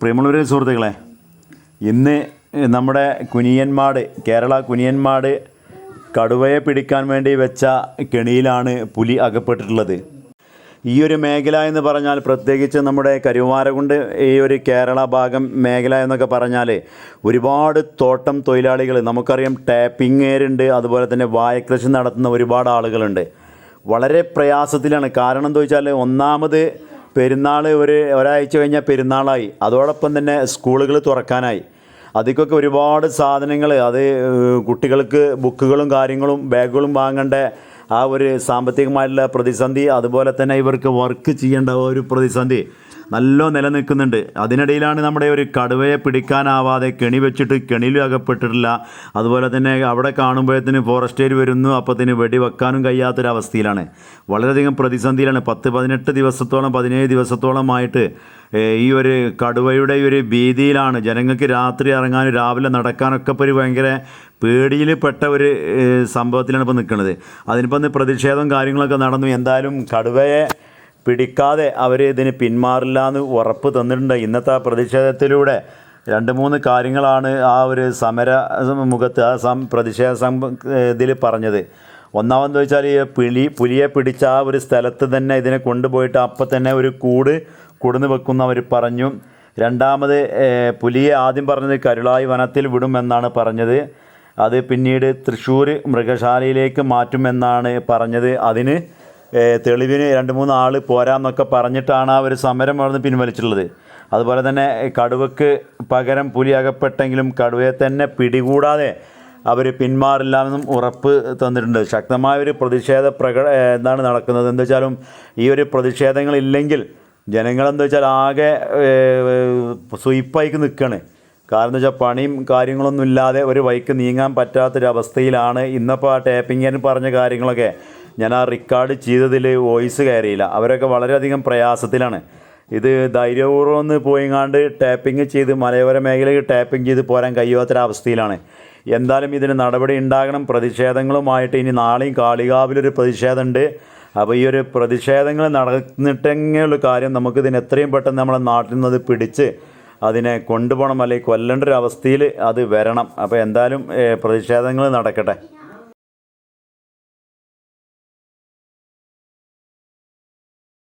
പ്രിയമുള്ളവരെ സുഹൃത്തുക്കളെ ഇന്ന് നമ്മുടെ കുനിയന്മാട് കേരള കുനിയന്മാട് കടുവയെ പിടിക്കാൻ വേണ്ടി വെച്ച കെണിയിലാണ് പുലി അകപ്പെട്ടിട്ടുള്ളത്. ഈ ഒരു മേഖല എന്ന് പറഞ്ഞാൽ പ്രത്യേകിച്ച് നമ്മുടെ കരുവാരകുണ്ട് ഈ ഒരു കേരള ഭാഗം മേഖല എന്നൊക്കെ പറഞ്ഞാൽ ഒരുപാട് തോട്ടം തൊഴിലാളികൾ നമുക്കറിയാം ടാപ്പിംഗ് ഏരുണ്ട് അതുപോലെ തന്നെ വായകൃഷി നടത്തുന്ന ഒരുപാട് ആളുകളുണ്ട്. വളരെ പ്രയാസത്തിലാണ്. കാരണം എന്താ വെച്ചാൽ ഒന്നാമത് പെരുന്നാൾ ഒരു ഒരാഴ്ച കഴിഞ്ഞാൽ പെരുന്നാളായി. അതോടൊപ്പം തന്നെ സ്കൂളുകൾ തുറക്കാനായി. അതിക്കൊക്കെ ഒരുപാട് സാധനങ്ങൾ അത് കുട്ടികൾക്ക് ബുക്കുകളും കാര്യങ്ങളും ബാഗുകളും വാങ്ങേണ്ട ആ ഒരു സാമ്പത്തികമായിട്ടുള്ള പ്രതിസന്ധി അതുപോലെ തന്നെ ഇവർക്ക് വർക്ക് ചെയ്യേണ്ട ഒരു പ്രതിസന്ധി നല്ല നിലനിൽക്കുന്നുണ്ട്. അതിനിടയിലാണ് നമ്മുടെ ഒരു കടുവയെ പിടിക്കാനാവാതെ കെണി വെച്ചിട്ട് കെണിയിലും അകപ്പെട്ടിട്ടില്ല. അതുപോലെ തന്നെ അവിടെ കാണുമ്പോഴത്തേന് ഫോറസ്റ്റേർ വരുന്നു അപ്പത്തിന് വെടിവെക്കാനും കഴിയാത്തൊരവസ്ഥയിലാണ്. വളരെയധികം പ്രതിസന്ധിയിലാണ്. പത്ത് പതിനെട്ട് ദിവസത്തോളം പതിനേഴ് ദിവസത്തോളമായിട്ട് ഈ ഒരു കടുവയുടെ ഒരു ഭീതിയിലാണ്. ജനങ്ങൾക്ക് രാത്രി ഇറങ്ങാനും രാവിലെ നടക്കാനൊക്കെ ഒരു ഭയങ്കര പേടിയിൽ പെട്ട ഒരു സംഭവത്തിലാണ് ഇപ്പോൾ നിൽക്കുന്നത് അതിനിപ്പോൾ ഇന്ന് പ്രതിഷേധം കാര്യങ്ങളൊക്കെ നടന്നു. എന്തായാലും കടുവയെ പിടിക്കാതെ അവർ ഇതിന് പിന്മാറില്ല എന്ന് ഉറപ്പ് തന്നിട്ടുണ്ട്. ഇന്നത്തെ ആ പ്രതിഷേധത്തിലൂടെ രണ്ട് മൂന്ന് കാര്യങ്ങളാണ് ആ ഒരു സമര മുഖത്ത് ആ സം പ്രതിഷേധ സം ഇതിൽ പറഞ്ഞത്. ഒന്നാമെന്ന് വെച്ചാൽ ഈ പിളി പുലിയെ പിടിച്ച ആ ഒരു സ്ഥലത്ത് തന്നെ ഇതിനെ കൊണ്ടുപോയിട്ട് അപ്പം തന്നെ ഒരു കൂട് കൊടുന്ന് വെക്കുന്ന അവർ പറഞ്ഞു. രണ്ടാമത് പുലിയെ ആദ്യം പറഞ്ഞത് കരുളായി വനത്തിൽ വിടുമെന്നാണ് പറഞ്ഞത്. അത് പിന്നീട് തൃശ്ശൂർ മൃഗശാലയിലേക്ക് മാറ്റുമെന്നാണ് പറഞ്ഞത്. അതിന് തെളിവിന് രണ്ട് മൂന്ന് ആൾ പോരാന്നൊക്കെ പറഞ്ഞിട്ടാണ് ആ ഒരു സമരം അവിടെ പിൻവലിച്ചിട്ടുള്ളത്. അതുപോലെ തന്നെ കടുവക്ക് പകരം പുലി അകപ്പെട്ടെങ്കിലും കടുവയെ തന്നെ പിടികൂടാതെ അവർ പിന്മാറില്ല എന്നും ഉറപ്പ് തന്നിട്ടുണ്ട്. ശക്തമായ ഒരു പ്രതിഷേധ പ്രക എന്താണ് നടക്കുന്നത്? എന്താ വെച്ചാലും ഈ ഒരു പ്രതിഷേധങ്ങളില്ലെങ്കിൽ ജനങ്ങളെന്താ വെച്ചാൽ ആകെ സ്വീപ്പായിക്ക് നിൽക്കുകയാണ് കാരണം വെച്ചാൽ പണിയും കാര്യങ്ങളൊന്നും ഇല്ലാതെ ഒരു വൈക്ക് നീങ്ങാൻ പറ്റാത്തൊരവസ്ഥയിലാണ് ഇന്നിപ്പോൾ ആ ടാപ്പിങ്ങിന് പറഞ്ഞ കാര്യങ്ങളൊക്കെ. ഞാൻ ആ റെക്കോർഡ് ചെയ്തതിൽ വോയിസ് കയറിയില്ല. അവരൊക്കെ വളരെയധികം പ്രയാസത്തിലാണ്. ഇത് ധൈര്യപൂർവം ഒന്ന് പോയിങ്ങാണ്ട് ടാപ്പിംഗ് ചെയ്ത് മലയോര മേഖലയിൽ ടാപ്പിംഗ് ചെയ്ത് പോരാൻ കഴിയാത്തൊരവസ്ഥയിലാണ്. എന്തായാലും ഇതിന് നടപടി ഉണ്ടാകണം. പ്രതിഷേധങ്ങളുമായിട്ട് ഇനി നാളെയും കാളികാവിലൊരു പ്രതിഷേധമുണ്ട്. അപ്പോൾ ഈ ഒരു പ്രതിഷേധങ്ങൾ നടന്നിട്ടെങ്കിലുള്ള കാര്യം നമുക്കിതിന് എത്രയും പെട്ടെന്ന് നമ്മളെ നാട്ടിൽ നിന്ന് അത് പിടിച്ച് അതിനെ കൊണ്ടുപോകണം അല്ലെങ്കിൽ കൊല്ലേണ്ട ഒരു അവസ്ഥയിൽ അത് വരണം. അപ്പോൾ എന്തായാലും പ്രതിഷേധങ്ങൾ നടക്കട്ടെ.